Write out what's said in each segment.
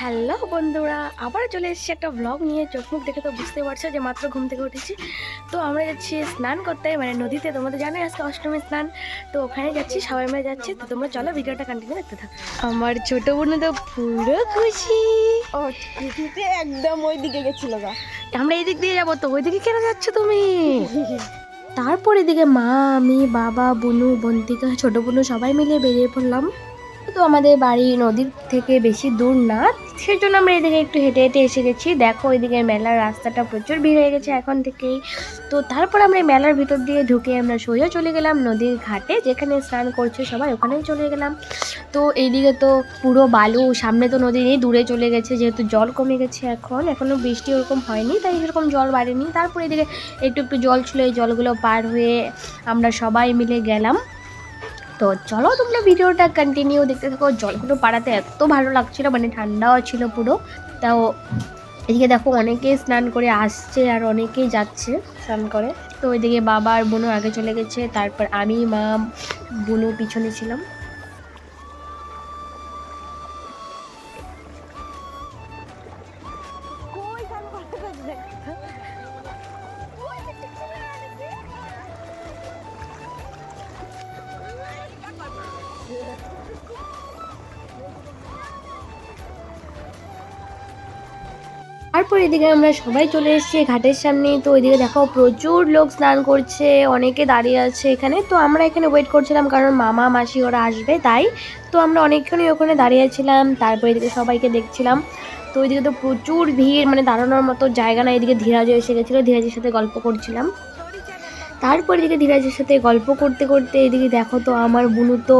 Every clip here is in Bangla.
হ্যালো বন্ধুরা আবার চলে এসেছি একটা ব্লগ নিয়ে। চোখ মুখ দেখে তো বুঝতে পারছ যে মাত্র ঘুম থেকে উঠেছি। তো আমরা যাচ্ছি স্নান করতে মানে নদীতে। তোমাদের জানোই আজকে অষ্টমী স্নান তো ওখানে যাচ্ছি সবাই মিলে যাচ্ছি। তো তোমরা চলো ভিডিওটা কন্টিনিউ দেখতে থাকো। আমার ছোট বোন তো পুরো খুশি। ও একদম ওই দিকে গেছিল গা। আমরা এই দিক দিয়ে যাব তো ওইদিকে কেন যাচ্ছ তুমি? তারপর এদিকে মা আমি বাবা বুনু বন্তিকা ছোট বুনু সবাই মিলে বেরিয়ে পড়লাম। তো আমাদের বাড়ি নদীর থেকে বেশি দূর না, সেজন্য আমরা এদিকে একটু হেঁটে হেঁটে এসে গেছি। দেখো এদিকে মেলার রাস্তাটা প্রচুর ভিড় হয়ে গেছে এখন থেকেই। তো তারপর আমরা মেলার ভিতর দিয়ে ঢুকে আমরা সোজা চলে গেলাম নদীর ঘাটে, যেখানে স্নান করছে সবাই, ওখানেই চলে গেলাম। তো এইদিকে তো পুরো বালু, সামনে তো নদী নেই, দূরে চলে গেছে, যেহেতু জল কমে গেছে এখন। এখনও বৃষ্টি ওরকম হয়নি, তাই সেরকম জল বাড়েনি। তারপর এদিকে একটু একটু জল ছিল, এই জলগুলো পার হয়ে আমরা সবাই মিলে গেলাম। তো চলো তোমরা ভিডিওটা কন্টিনিউ দেখতে থাকো। জলগুলো পাড়াতে এত ভালো লাগছিল মানে ঠান্ডাও ছিল পুরো। তাও এদিকে দেখো অনেকে স্নান করে আসছে আর অনেকেই যাচ্ছে স্নান করে। তো ওইদিকে বাবা আর বোনও আগে চলে গেছে, তারপর আমি, মা, বোনও পিছনে ছিলাম। তারপর এদিকে আমরা সবাই চলে এসেছি ঘাটের সামনে। তো ওইদিকে দেখো প্রচুর লোক স্নান করছে, অনেকে দাঁড়িয়ে আছে এখানে। তো আমরা এখানে ওয়েট করছিলাম কারণ মামা, মাসি ওরা আসবে, তাই। তো আমরা অনেকক্ষণই ওখানে দাঁড়িয়েছিলাম, তারপর এদিকে সবাইকে দেখছিলাম। তো ওইদিকে তো প্রচুর ভিড় মানে দাঁড়ানোর মতো জায়গা না এদিকে ধীরাজও এসে গেছিল, ধীরাজের সাথে গল্প করছিলাম। তারপর এদিকে ধীরাজের সাথে গল্প করতে করতে এদিকে দেখো তো আমার বুনু তো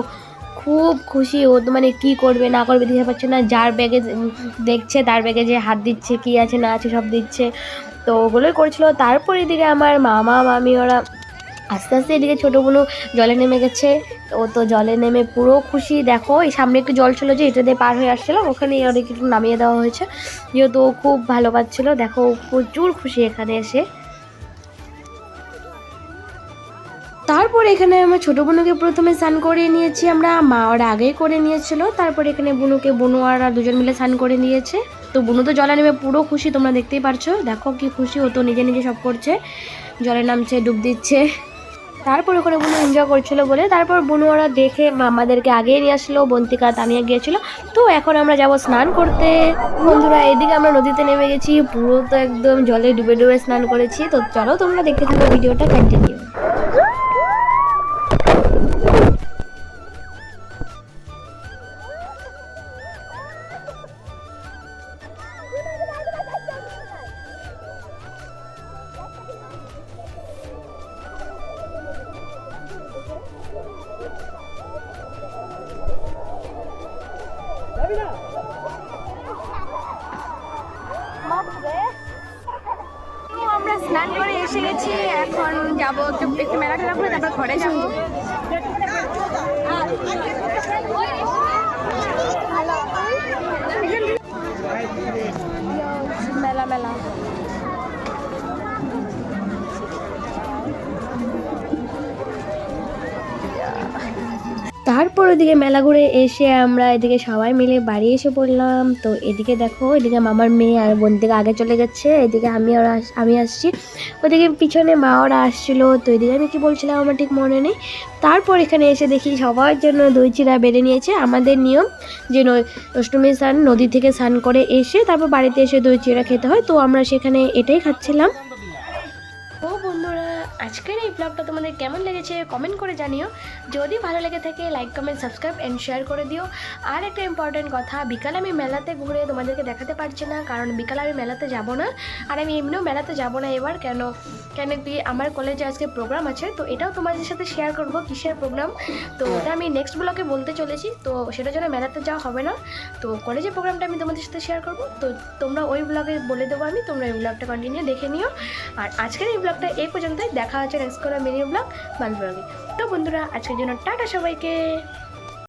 খুব খুশি, ও তো মানে কী করবে, না করবে দিতে পারছে না। যার ব্যাগে দেখছে, তার ব্যাগে যে হাত দিচ্ছে, কি আছে, না আছে, সব দিচ্ছে। তো ওগুলোই করছিল। তারপর এদিকে আমার মামা, মামি, ওরা আস্তে আস্তে এদিকে ছোটো বোনও জলে নেমে গেছে। ও তো জলে নেমে পুরো খুশি। দেখো, এই সামনে একটু জল ছিল যে, এটা দিয়ে পার হয়ে আসছিলাম। ওখানে অনেক একটু নামিয়ে দেওয়া হয়েছে। যেহেতু ও খুব ভালো পাচ্ছিলো, দেখো প্রচুর খুশি এখানে এসে। তারপর এখানে আমার ছোটো বোনুকে প্রথমে স্নান করিয়ে নিয়েছি আমরা। মা ওরা আগেই করে নিয়েছিল। তারপর এখানে বুনুকে, বুনু আর দুজন মিলে স্নান করে নিয়েছে। তো বুনু তো জলে নেমে পুরো খুশি, তোমরা দেখতেই পারছ। দেখো কি খুশি, ও তো নিজে নিজে সব করছে। জলে নামছে, ডুব দিচ্ছে। তারপর ওখানে বুনু এনজয় করছিল বলে। তারপর বুনু ওরা দেখে আমাদেরকে আগিয়ে নিয়ে আসলো, বন্তিকা তানিয়া গিয়েছিল। তো এখন আমরা যাব স্নান করতে। বন্ধুরা, এদিকে আমরা নদীতে নেমে গেছি। পুরো তো একদম জলে ডুবে ডুবে স্নান করেছি। তো চলো তোমরা দেখতে থাকো ভিডিওটা কন্টিনিউ স্নান করে এসে গেছি, এখন যাব একটু একটু মেলা টেলা করে, তারপর ঘরে যাব। মেলা মেলা। তারপর ওদিকে মেলা ঘুরে এসে আমরা এদিকে সবাই মিলে বাড়ি এসে পড়লাম। তো এদিকে দেখো, এদিকে মামার মেয়ে আর বোন থেকে আগে চলে গেছে এদিকে আমি ওরা, আমি আসছি। ওদিকে পিছনে মা ওরা আসছিল। তো এদিকে আমি কি বলছিলাম আমার ঠিক মনে নেই। তারপর এখানে এসে দেখি সবার জন্য দই চিরা বেড়ে নিয়েছে। আমাদের নিয়ম যে অষ্টমী স্নান নদী থেকে স্নান করে এসে তারপর বাড়িতে এসে দই চিরা খেতে হয়। তো আমরা সেখানে এটাই খাচ্ছিলাম। আজকের এই ব্লগটা তোমাদের কেমন লেগেছে কমেন্ট করে জানিও। যদি ভালো লেগে থাকে like comment subscribe and share করে দিও। আর একটা ইম্পর্টেন্ট কথা বিকালে আমি মেলাতে ঘুরে তোমাদেরকে দেখাতে পারছি না কারণ বিকালে আমি মেলাতে যাব না। আর আমি এমনিও মেলাতে যাব না এবার কেন কেন কি আমার কলেজে আজকে প্রোগ্রাম আছে তো এটাও তোমাদের সাথে শেয়ার করব কিসের প্রোগ্রাম তো ওটা আমি নেক্সট ব্লগে বলতে চলেছি তো সেটার জন্য মেলাতে যাওয়া হবে না। তো কলেজের প্রোগ্রামটা আমি তোমাদের সাথে শেয়ার করব তো তোমরা ওই ব্লগে বলে দেবো আমি তোমরা এই ব্লগটা কন্টিনিউ দেখে নিও। আর আজকের এই ব্লগটা এই পর্যন্তই দেখা হচ্ছে নেক্সট কোনো মিনি ব্লগ বাল ব্লগে তো বন্ধুরা আজকের জন্য টাটা সবাইকে।